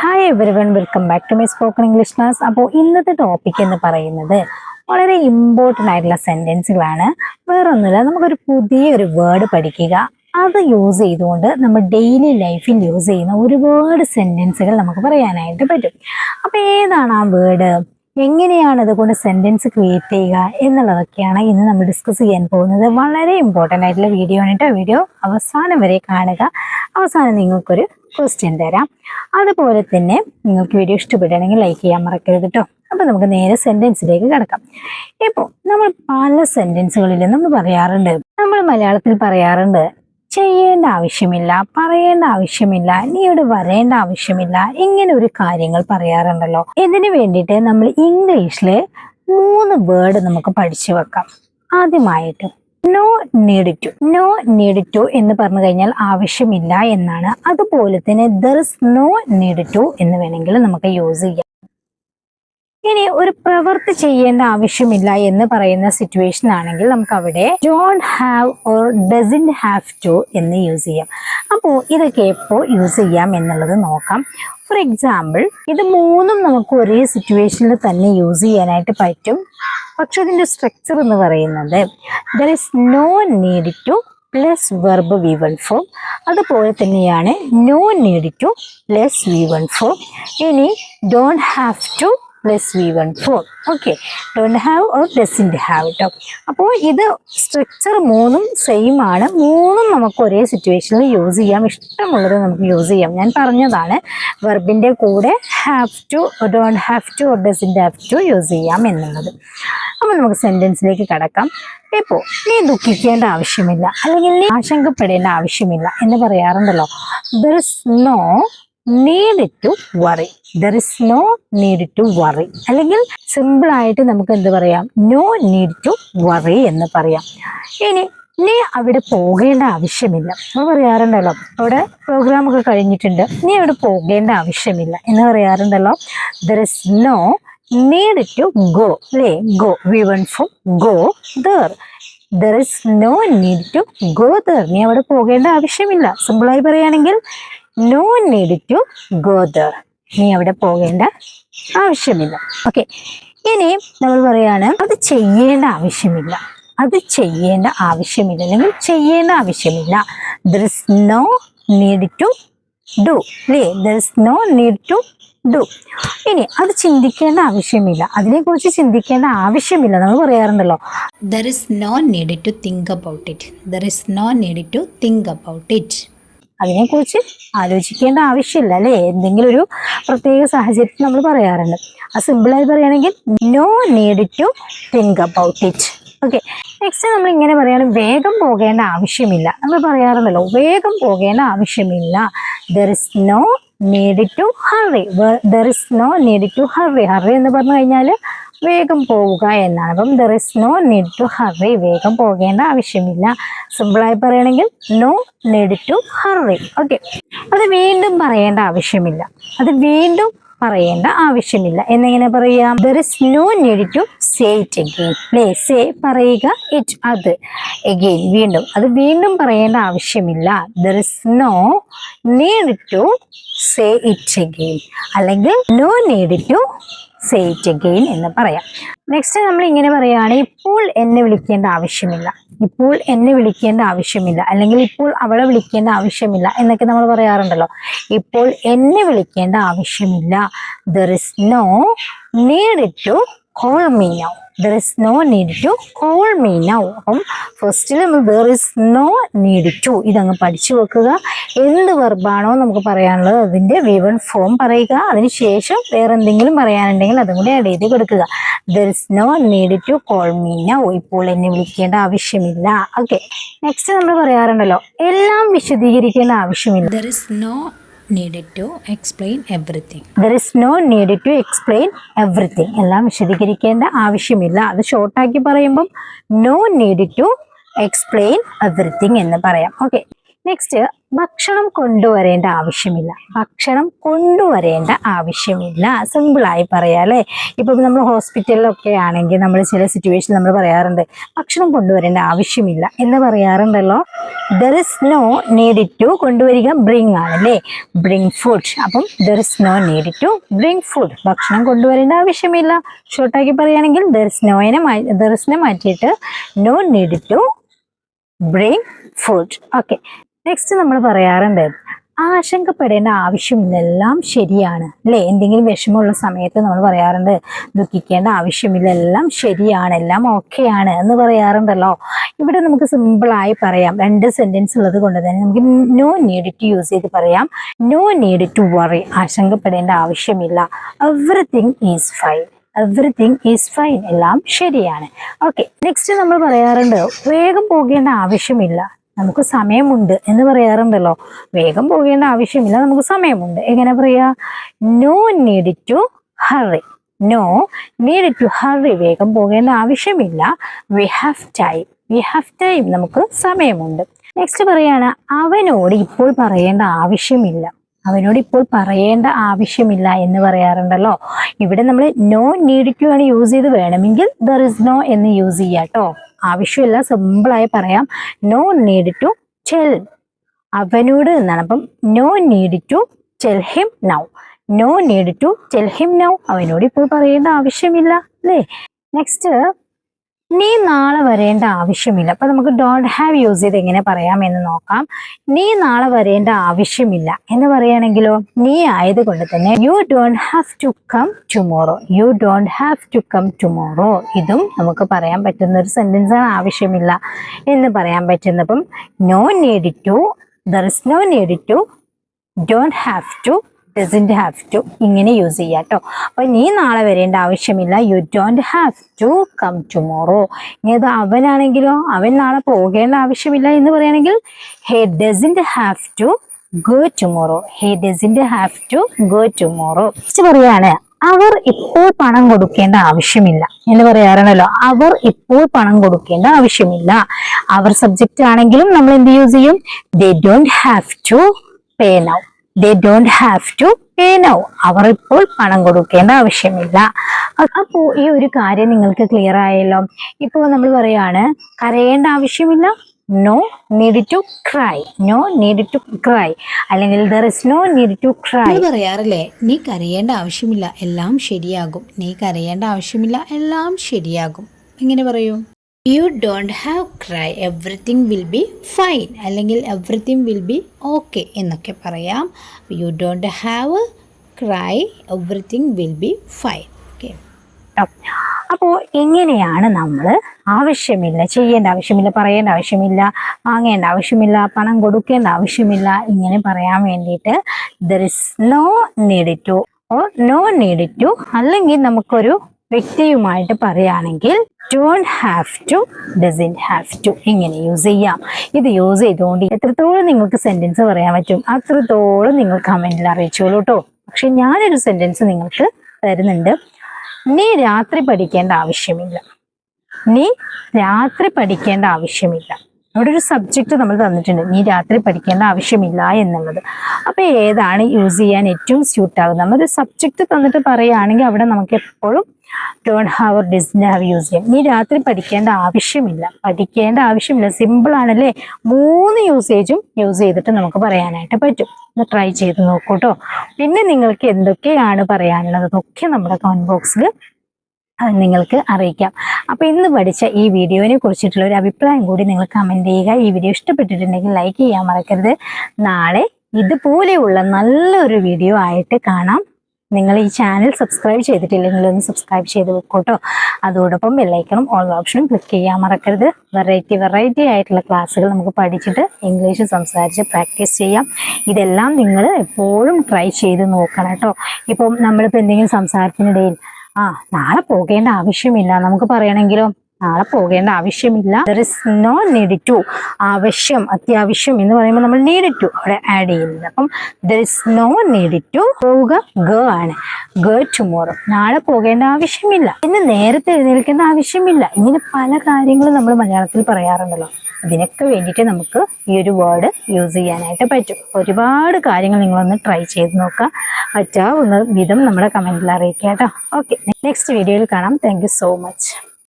Hi everyone welcome back to my spoken English class അപ്പോൾ ഇന്നത്തെ topic എന്ന് പറയുന്നത് വളരെ ഇമ്പോർട്ടന്റ് ആയിട്ടുള്ള സെന്റൻസുകളാണ് വേറൊന്നുമില്ല നമുക്കൊരു പുതിയൊരു വേർഡ് പഠിക്കുക. അത് യൂസ് ചെയ്തുകൊണ്ട് നമ്മൾ ഡെയിലി ലൈഫിൽ യൂസ് ചെയ്യുന്ന ഒരുപാട് സെന്റൻസുകൾ നമുക്ക് പറയാനായിട്ട് പറ്റും. അപ്പോൾ ഏതാണ് ആ വേർഡ് എങ്ങനെയാണ് അതുകൊണ്ട് സെന്റൻസ് ക്രിയേറ്റ് ചെയ്യുക എന്നുള്ളതൊക്കെയാണ് ഇന്ന് നമ്മൾ ഡിസ്കസ് ചെയ്യാൻ പോകുന്നത്. വളരെ ഇമ്പോർട്ടന്റ് ആയിട്ടുള്ള വീഡിയോ ആണ് കേട്ടോ. വീഡിയോ അവസാനം വരെ കാണുക. അവസാനം നിങ്ങൾക്കൊരു ക്വസ്റ്റ്യൻ തരാം. അതുപോലെ തന്നെ നിങ്ങൾക്ക് വീഡിയോ ഇഷ്ടപ്പെടുകയാണെങ്കിൽ ലൈക്ക് ചെയ്യാൻ മറക്കരുത് കേട്ടോ അപ്പോൾ നമുക്ക് നേരെ സെന്റൻസിലേക്ക് കിടക്കാം. ഇപ്പോൾ നമ്മൾ പല സെന്റൻസുകളിൽ നമ്മൾ പറയാറുണ്ട്. നമ്മൾ മലയാളത്തിൽ പറയാറുണ്ട് ചെയ്യേണ്ട ആവശ്യമില്ല പറയേണ്ട ആവശ്യമില്ല നീ ഇവിടെ വരേണ്ട ആവശ്യമില്ല ഇങ്ങനെ ഒരു കാര്യങ്ങൾ പറയാറുണ്ടല്ലോ. ഇതിനു വേണ്ടിയിട്ട് നമ്മൾ ഇംഗ്ലീഷിൽ മൂന്ന് വേർഡ് നമുക്ക് പഠിച്ചു വെക്കാം. ആദ്യമായിട്ട് no need to no need to എന്ന് പറഞ്ഞു കഴിഞ്ഞാൽ ആവശ്യമില്ല എന്നാണ്. അതുപോലെ തന്നെ there is no need to എന്ന് വേണമെങ്കിൽ നമുക്ക് യൂസ് ചെയ്യാം. ഇനി ഒരു പ്രവൃത്തി ചെയ്യേണ്ട ആവശ്യമില്ല എന്ന് പറയുന്ന സിറ്റുവേഷൻ ആണെങ്കിൽ നമുക്ക് അവിടെ don't have or doesn't have to എന്ന് യൂസ് ചെയ്യാം. അപ്പോൾ ഇതൊക്കെ എപ്പോൾ യൂസ് ചെയ്യാം എന്നുള്ളത് നോക്കാം. ഫോർ എക്സാമ്പിൾ ഇത് മൂന്നും നമുക്ക് ഒരേ സിറ്റുവേഷനിൽ തന്നെ യൂസ് ചെയ്യാനായിട്ട് പറ്റും. പക്ഷെ ഇതിന്റെ സ്ട്രക്ചർ എന്ന് പറയുന്നത് there is no need to plus verb V one form അതുപോലെ തന്നെയാണ് no need to plus V one form ഇനി don't have to plus V one form okay don't have or doesn't have കേട്ടോ അപ്പോൾ ഇത് structure മൂന്നും same ആണ്. മൂന്നും നമുക്ക് ഒരേ സിറ്റുവേഷനിൽ യൂസ് ചെയ്യാം. ഇഷ്ടമുള്ളത് നമുക്ക് യൂസ് ചെയ്യാം. ഞാൻ പറഞ്ഞതാണ് വെർബിന്റെ കൂടെ have to don't have to or doesn't have to use ചെയ്യാം എന്നുള്ളത്. അപ്പോൾ നമുക്ക് സെന്റൻസിലേക്ക് കടക്കാം. ഇപ്പോൾ നീ ദുഃഖിക്കേണ്ട ആവശ്യമില്ല. അല്ലെങ്കിൽ നീ ആശങ്കപ്പെടേണ്ട ആവശ്യമില്ല എന്ന് പറയാറുണ്ടല്ലോ. There is no need to worry there is no need to worry അല്ലെങ്കിൽ സിമ്പിൾ ആയിട്ട് നമുക്ക് എന്ത് പറയാം? നോ നീഡ് ടു വറി എന്ന് പറയാം. ഇനി നീ അവിടെ പോകേണ്ട ആവശ്യമില്ല. നമ്മൾ പറയാറുണ്ടല്ലോ അവിടെ പ്രോഗ്രാമൊക്കെ കഴിഞ്ഞിട്ടുണ്ട്. നീ അവിടെ പോകേണ്ട ആവശ്യമില്ല എന്ന് പറയാറുണ്ടല്ലോ. There is no need to go അല്ലേ? Go V one form go there there is no need to go there നീ അവിടെ പോകേണ്ട ആവശ്യമില്ല. സിമ്പിളായി പറയുകയാണെങ്കിൽ no need to go there നീ അവിടെ പോകേണ്ട ആവശ്യമില്ല. ഓക്കെ ഇനി നമ്മൾ പറയാണ് അത് ചെയ്യേണ്ട ആവശ്യമില്ല. അത് ചെയ്യേണ്ട ആവശ്യമില്ല. അല്ലെങ്കിൽ ചെയ്യേണ്ട ആവശ്യമില്ല. There is no need to do അല്ലേ there is no need to do ഇനി അത് ചിന്തിക്കേണ്ട ആവശ്യമില്ല. അതിനെക്കുറിച്ച് ചിന്തിക്കേണ്ട ആവശ്യമില്ല. നമ്മൾ പറയാറുണ്ടല്ലോ. There is no need to think about it there is no need to think about it. അതിനെക്കുറിച്ച് ആലോചിക്കേണ്ട ആവശ്യമില്ല അല്ലേ? എന്തെങ്കിലും ഒരു പ്രത്യേക സാഹചര്യത്തിൽ നമ്മൾ പറയാറുണ്ട്. ആ സിമ്പിളായി പറയുകയാണെങ്കിൽ no need to think about it okay next നമ്മൾ ഇങ്ങനെ പറയുകയാണ് വേഗം പോകേണ്ട ആവശ്യമില്ല. നമ്മൾ പറയാറുണ്ടല്ലോ വേഗം പോകേണ്ട ആവശ്യമില്ല. There is no need to hurry there is no need to hurry hurry എന്ന് പറഞ്ഞു കഴിഞ്ഞാൽ വേഗം പോവുക എന്നാണ്. അപ്പം there is no need to hurry വേഗം പോകേണ്ട ആവശ്യമില്ല. സിമ്പിളായി പറയുകയാണെങ്കിൽ no need to hurry okay അത് വീണ്ടും പറയേണ്ട ആവശ്യമില്ല. അത് വീണ്ടും പറയേണ്ട ആവശ്യമില്ല. എന്നെങ്ങനെ പറയാം? There is no need to say it again അല്ലേ സേ പറയുക ഇറ്റ് അത് അഗെയിൻ വീണ്ടും. അത് വീണ്ടും പറയേണ്ട ആവശ്യമില്ല. There is no need to say it again അല്ലെങ്കിൽ no need to say it again എന്ന് പറയാം. നെക്സ്റ്റ് നമ്മൾ ഇങ്ങനെ പറയുകയാണ് ഇപ്പോൾ എന്നെ വിളിക്കേണ്ട ആവശ്യമില്ല. ഇപ്പോൾ എന്നെ വിളിക്കേണ്ട ആവശ്യമില്ല. അല്ലെങ്കിൽ ഇപ്പോൾ അവളെ വിളിക്കേണ്ട ആവശ്യമില്ല എന്നൊക്കെ നമ്മൾ പറയാറുണ്ടല്ലോ. ഇപ്പോൾ എന്നെ വിളിക്കേണ്ട ആവശ്യമില്ല. There is no need to call me now there is no need to call me now അപ്പം ഫസ്റ്റിൽ നമ്മൾ there is no need to ഇതങ്ങ് പഠിച്ചു വെക്കുക. എന്ത് വെർബാണോ നമുക്ക് പറയാനുള്ളത് അതിന്റെ വിവൺ ഫോം പറയുക. അതിനുശേഷം വേറെ എന്തെങ്കിലും പറയാനുണ്ടെങ്കിൽ അതും കൂടി ആഡ് ചെയ്ത് കൊടുക്കുക. There is no need to call me now ഇപ്പോൾ എന്നെ വിളിക്കേണ്ട ആവശ്യമില്ല. ഓക്കെ നെക്സ്റ്റ് നമ്മൾ പറയാറുണ്ടല്ലോ. എല്ലാം വിശദീകരിക്കേണ്ട ആവശ്യമില്ല. There is no need to explain everything. There is no need to explain everything എല്ലാം വിശദീകരിക്കേണ്ട ആവശ്യമില്ല. അത് ഷോർട്ടാക്കി പറയുമ്പം no need to explain everything എന്ന് പറയാം. ഓക്കെ നെക്സ്റ്റ് ഭക്ഷണം കൊണ്ടുവരേണ്ട ആവശ്യമില്ല. ഭക്ഷണം കൊണ്ടുവരേണ്ട ആവശ്യമില്ല. സിമ്പിളായി പറയാം അല്ലേ? ഇപ്പം നമ്മൾ ഹോസ്പിറ്റലിലൊക്കെ ആണെങ്കിൽ നമ്മൾ ചില സിറ്റുവേഷൻ നമ്മൾ പറയാറുണ്ട് ഭക്ഷണം കൊണ്ടുവരേണ്ട ആവശ്യമില്ല എന്ന് പറയാറുണ്ടല്ലോ. There is no need to കൊണ്ടുവരിക ബ്രിങ് ആണല്ലേ ബ്രിങ് ഫുഡ് അപ്പം there is no need to bring food ഭക്ഷണം കൊണ്ടുവരേണ്ട ആവശ്യമില്ല. ഷോർട്ടാക്കി പറയുകയാണെങ്കിൽ ദർ ഇസ് നോയിനെ ദർ ഇസിനെ മാറ്റിയിട്ട് no need to bring food okay next നമ്മൾ പറയാറുണ്ട് ആശങ്കപ്പെടേണ്ട ആവശ്യമില്ല എല്ലാം ശരിയാണ്. അല്ലേ? എന്തെങ്കിലും വിഷമമുള്ള സമയത്ത് നമ്മൾ പറയാറുണ്ട് ദുഃഖിക്കേണ്ട ആവശ്യമില്ല എല്ലാം ശരിയാണ് എല്ലാം ഓക്കെയാണ് എന്ന് പറയാറുണ്ടല്ലോ. ഇവിടെ നമുക്ക് സിമ്പിളായി പറയാം. രണ്ട് സെന്റൻസ് ഉള്ളത് കൊണ്ട് തന്നെ നമുക്ക് നോ നീഡ് ടു യൂസ് ചെയ്ത് പറയാം. നോ നീഡ് ടു വറി ആശങ്കപ്പെടേണ്ട ആവശ്യമില്ല. Everything is fine everything is fine എല്ലാം ശരിയാണ്. ഓക്കെ നെക്സ്റ്റ് നമ്മൾ പറയാറുണ്ട് വേഗം പോകേണ്ട ആവശ്യമില്ല. നമുക്ക് സമയമുണ്ട് എന്ന് പറയാറുണ്ടല്ലോ. വേഗം പോകേണ്ട ആവശ്യമില്ല നമുക്ക് സമയമുണ്ട്. എങ്ങനെ പറയാ? No need to hurry no need to hurry വേഗം പോകേണ്ട ആവശ്യമില്ല. We have time we have time നമുക്ക് സമയമുണ്ട്. നെക്സ്റ്റ് പറയാണ് അവനോട് ഇപ്പോൾ പറയേണ്ട ആവശ്യമില്ല. അവനോട് ഇപ്പോൾ പറയേണ്ട ആവശ്യമില്ല എന്ന് പറയാറുണ്ടല്ലോ. ഇവിടെ നമ്മൾ നോ നീഡ് ടു ആണ് യൂസ് ചെയ്ത് വേണമെങ്കിൽ ദർ ഇസ് നോ എന്ന് യൂസ് ചെയ്യാം കേട്ടോ ആവശ്യമില്ല സിമ്പിളായി പറയാം. നോ നീഡ് ടു ചെൽ അവനോട് എന്നാണ് അപ്പം no need to tell him now no need to tell him now അവനോട് ഇപ്പോൾ പറയേണ്ട ആവശ്യമില്ല അല്ലേ? നെക്സ്റ്റ് നീ നാളെ വരേണ്ട ആവശ്യമില്ല. അപ്പൊ നമുക്ക് ഡോണ്ട് ഹാവ് യൂസ് ചെയ്ത് എങ്ങനെ പറയാം എന്ന് നോക്കാം. നീ നാളെ വരേണ്ട ആവശ്യമില്ല. എന്ന് പറയുകയാണെങ്കിലോ നീ ആയതുകൊണ്ട് തന്നെ you don't have to come tomorrow you don't have to come tomorrow ഇതും നമുക്ക് പറയാൻ പറ്റുന്ന ഒരു സെന്റൻസ് ആണ്. ആവശ്യമില്ല എന്ന് പറയാൻ പറ്റുന്നപ്പം no need to there is no need to don't have to doesn't have to ഇങ്ങനെ യൂസ് ചെയ്യാം കേട്ടോ അപ്പം നീ നാളെ വരേണ്ട ആവശ്യമില്ല. You don't have to come tomorrow ഇനി അത് അവനാണെങ്കിലോ അവൻ നാളെ പോകേണ്ട ആവശ്യമില്ല എന്ന് പറയുകയാണെങ്കിൽ he doesn't have to go tomorrow he doesn't have to go tomorrow പറയാണ് അവർ ഇപ്പോൾ പണം കൊടുക്കേണ്ട ആവശ്യമില്ല. എന്ന് പറയാറുണ്ടല്ലോ അവർ ഇപ്പോൾ പണം കൊടുക്കേണ്ട ആവശ്യമില്ല. അവർ സബ്ജക്റ്റ് ആണെങ്കിലും നമ്മൾ എന്ത് യൂസ് ചെയ്യും? They don't have to pay now they don't have to pay now അവർ ഇപ്പോൾ പണം കൊടുക്കേണ്ട ആവശ്യമില്ല. അപ്പോൾ ഈ ഒരു കാര്യം നിങ്ങൾക്ക് ക്ലിയർ ആയല്ലോ. ഇപ്പോൾ നമ്മൾ പറയാണ് കരയേണ്ട ആവശ്യമില്ല. No need to cry no need to cry അല്ലെങ്കിൽ there is no need to cry പറയാറില്ലേ നീ കരയേണ്ട ആവശ്യമില്ല. എല്ലാം ശരിയാകും. നീ കരയേണ്ട ആവശ്യമില്ല. എല്ലാം ശരിയാകും. എങ്ങനെ പറയൂ? You don't have cry everything will be fine അല്ലെങ്കിൽ എവറിത്തിങ് വിൽ ബി ഓക്കെ എന്നൊക്കെ പറയാം. You don't have cry everything will be fine okay അപ്പോൾ എങ്ങനെയാണ് നമ്മൾ ആവശ്യമില്ല ചെയ്യേണ്ട ആവശ്യമില്ല പറയേണ്ട ആവശ്യമില്ല വാങ്ങേണ്ട ആവശ്യമില്ല പണം കൊടുക്കേണ്ട ആവശ്യമില്ല ഇങ്ങനെ പറയാൻ വേണ്ടിയിട്ട് there is no need to oh no need to അല്ലെങ്കിൽ നമുക്കൊരു വ്യക്തിയുമായിട്ട് പറയുകയാണെങ്കിൽ don't have to doesn't have to ഇങ്ങനെ യൂസ് ചെയ്യാം. ഇത് യൂസ് ചെയ്തുകൊണ്ട് എത്രത്തോളം നിങ്ങൾക്ക് സെന്റൻസ് പറയാൻ പറ്റും അത്രത്തോളം നിങ്ങൾ കമന്റിൽ അറിയിച്ചോളൂ കേട്ടോ പക്ഷെ ഞാനൊരു സെന്റൻസ് നിങ്ങൾക്ക് തരുന്നുണ്ട്. നീ രാത്രി പഠിക്കേണ്ട ആവശ്യമില്ല. നീ രാത്രി പഠിക്കേണ്ട ആവശ്യമില്ല. അവിടെ ഒരു സബ്ജക്റ്റ് നമ്മൾ തന്നിട്ടുണ്ട്. നീ രാത്രി പഠിക്കേണ്ട ആവശ്യമില്ല എന്നുള്ളത്. അപ്പൊ ഏതാണ് യൂസ് ചെയ്യാൻ ഏറ്റവും സ്യൂട്ട് ആകുന്നത്? നമ്മളൊരു സബ്ജക്റ്റ് തന്നിട്ട് പറയുകയാണെങ്കിൽ അവിടെ നമുക്ക് എപ്പോഴും don't have doesn't have use ചെയ്യാം. നീ രാത്രി പഠിക്കേണ്ട ആവശ്യമില്ല. പഠിക്കേണ്ട ആവശ്യമില്ല. സിമ്പിൾ ആണല്ലേ? മൂന്ന് യൂസേജും യൂസ് ചെയ്തിട്ട് നമുക്ക് പറയാനായിട്ട് പറ്റും. ഒന്ന് ട്രൈ ചെയ്ത് നോക്കൂ കേട്ടോ പിന്നെ നിങ്ങൾക്ക് എന്തൊക്കെയാണ് പറയാനുള്ളത്? അതൊക്കെ നമ്മുടെ കമന്റ് ബോക്സിൽ നിങ്ങൾക്ക് അറിയിക്കാം. അപ്പോൾ ഇന്ന് പഠിച്ച ഈ വീഡിയോനെ കുറിച്ചിട്ടുള്ള ഒരു അഭിപ്രായം കൂടി നിങ്ങൾ കമന്റ് ചെയ്യുക. ഈ വീഡിയോ ഇഷ്ടപ്പെട്ടിട്ടുണ്ടെങ്കിൽ ലൈക്ക് ചെയ്യാൻ മറക്കരുത്. നാളെ ഇതുപോലെയുള്ള നല്ലൊരു വീഡിയോ ആയിട്ട് കാണാം. നിങ്ങൾ ഈ ചാനൽ സബ്സ്ക്രൈബ് ചെയ്തിട്ടില്ലെങ്കിൽ ഒന്ന് സബ്സ്ക്രൈബ് ചെയ്ത് വെക്കൂട്ടോ. അതോടൊപ്പം ബെല്ലൈക്കണം ഓൾ ഓപ്ഷനും ക്ലിക്ക് ചെയ്യാൻ മറക്കരുത്. വെറൈറ്റി വെറൈറ്റി ആയിട്ടുള്ള ക്ലാസ്സുകൾ നമുക്ക് പഠിച്ചിട്ട് ഇംഗ്ലീഷ് സംസാരിച്ച് പ്രാക്ടീസ് ചെയ്യാം. ഇതെല്ലാം നിങ്ങൾ എപ്പോഴും ട്രൈ ചെയ്ത് നോക്കണം കേട്ടോ. ഇപ്പം നമ്മളിപ്പോൾ എന്തെങ്കിലും സംസാരത്തിനിടയിൽ ആ നാളെ പോകേണ്ട ആവശ്യമില്ല. നമുക്ക് പറയണമെങ്കിലോ നാളെ പോകേണ്ട ആവശ്യമില്ല. There is no need to ആവശ്യം അത്യാവശ്യം എന്ന് പറയുമ്പോൾ നമ്മൾ നീഡ് ടു അവിടെ ആഡ് ചെയ്യുന്നത്. അപ്പം there is no need to പോവുക ഗ ആണ്. ഗ ടുമോറോ നാളെ പോകേണ്ട ആവശ്യമില്ല. ഇന്ന് നേരത്തെ എഴുന്നേൽക്കേണ്ട ആവശ്യമില്ല. ഇങ്ങനെ പല കാര്യങ്ങളും നമ്മൾ മലയാളത്തിൽ പറയാറുണ്ടല്ലോ. അതിനൊക്കെ വേണ്ടിയിട്ട് നമുക്ക് ഈ ഒരു വേർഡ് യൂസ് ചെയ്യാനായിട്ട് പറ്റും. ഒരുപാട് കാര്യങ്ങൾ നിങ്ങളൊന്ന് ട്രൈ ചെയ്ത് നോക്കുക. പറ്റാവുന്ന വിധം നമ്മുടെ കമന്റിൽ അറിയിക്കുക കേട്ടോ. ഓക്കെ നെക്സ്റ്റ് വീഡിയോയിൽ കാണാം. Thank so much